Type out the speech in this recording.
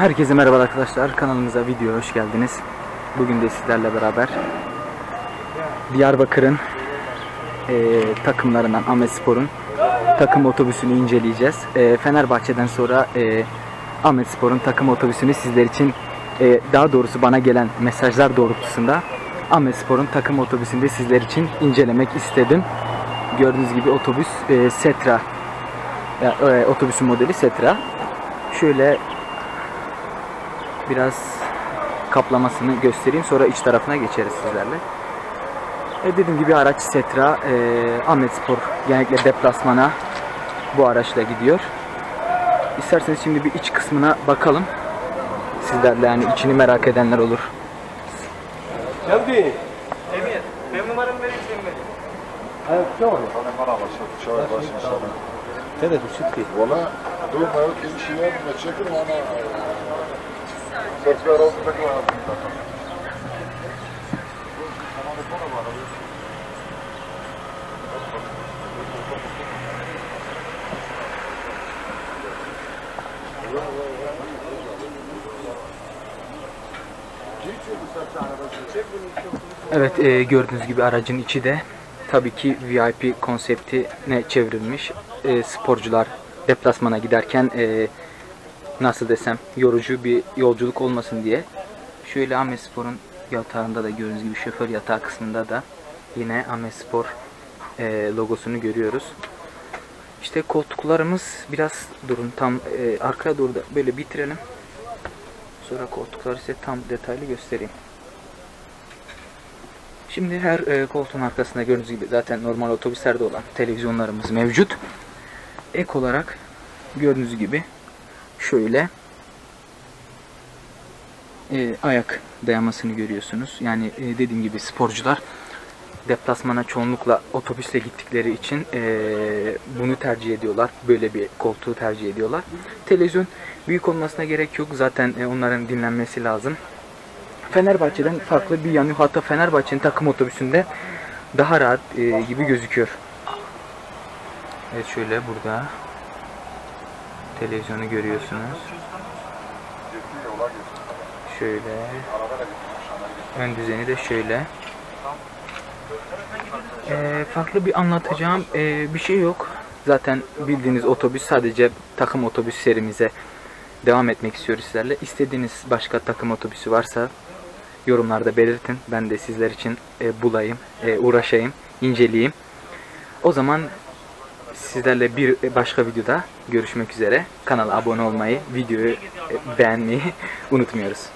Herkese merhaba arkadaşlar. Kanalımıza video hoş geldiniz. Bugün de sizlerle beraber Diyarbakır'ın eee, takımlarından Ahmet Spor'un takım otobüsünü inceleyeceğiz. Eee, Fenerbahçe'den sonra eee Ahmet Spor'un takım otobüsünü sizler için eee, daha doğrusu bana gelen mesajlar doğrultusunda Ahmet Spor'un takım otobüsünü de sizler için incelemek istedim. Gördüğünüz gibi otobüs eee, Setra ya, eee, otobüsün modeli Setra. Şöyle biraz kaplamasını göstereyim sonra iç tarafına geçeriz sizlerle. E dediğim gibi araç Setra, e, Ahmet Spor genellikle deplasmana bu araçla gidiyor. İsterseniz şimdi bir iç kısmına bakalım. Sizlerle yani içini merak edenler olur. Geldi. Emir, benim numaramı vereyim senin benim. Evet, ne var? Bana bana başladı. Çağır başladı. Nerede bu çıktı? Valla durma yok bir şey yapma. Çekin bana. Sırtlar oldu. Evet e, gördüğünüz gibi aracın içi de tabii ki VIP konseptine çevrilmiş. E, sporcular deplasmana giderken e, nasıl desem yorucu bir yolculuk olmasın diye. Şöyle Ahmet Spor'un yatağında da gördüğünüz gibi şoför yatağı kısmında da yine Ahmet Spor e, logosunu görüyoruz. İşte koltuklarımız biraz durun tam e, arkaya doğru da böyle bitirelim. Sonra koltukları size tam detaylı göstereyim. Şimdi her e, koltuğun arkasında gördüğünüz gibi zaten normal otobüslerde olan televizyonlarımız mevcut. Ek olarak gördüğünüz gibi şöyle e, ayak dayamasını görüyorsunuz. Yani e, dediğim gibi sporcular deplasmana çoğunlukla otobüsle gittikleri için e, bunu tercih ediyorlar. Böyle bir koltuğu tercih ediyorlar. Televizyon büyük olmasına gerek yok. Zaten e, onların dinlenmesi lazım. Fenerbahçe'den farklı bir yanı hatta Fenerbahçe'nin takım otobüsünde daha rahat e, gibi gözüküyor. Evet şöyle burada televizyonu görüyorsunuz. Şöyle ön düzeni de şöyle. E, farklı bir anlatacağım e, bir şey yok. Zaten bildiğiniz otobüs sadece takım otobüs serimize devam etmek istiyoruz sizlerle. İstediğiniz başka takım otobüsü varsa yorumlarda belirtin. Ben de sizler için e, bulayım, e, uğraşayım, inceleyeyim. O zaman sizlerle bir başka videoda görüşmek üzere. Kanala abone olmayı, videoyu beğenmeyi unutmuyoruz.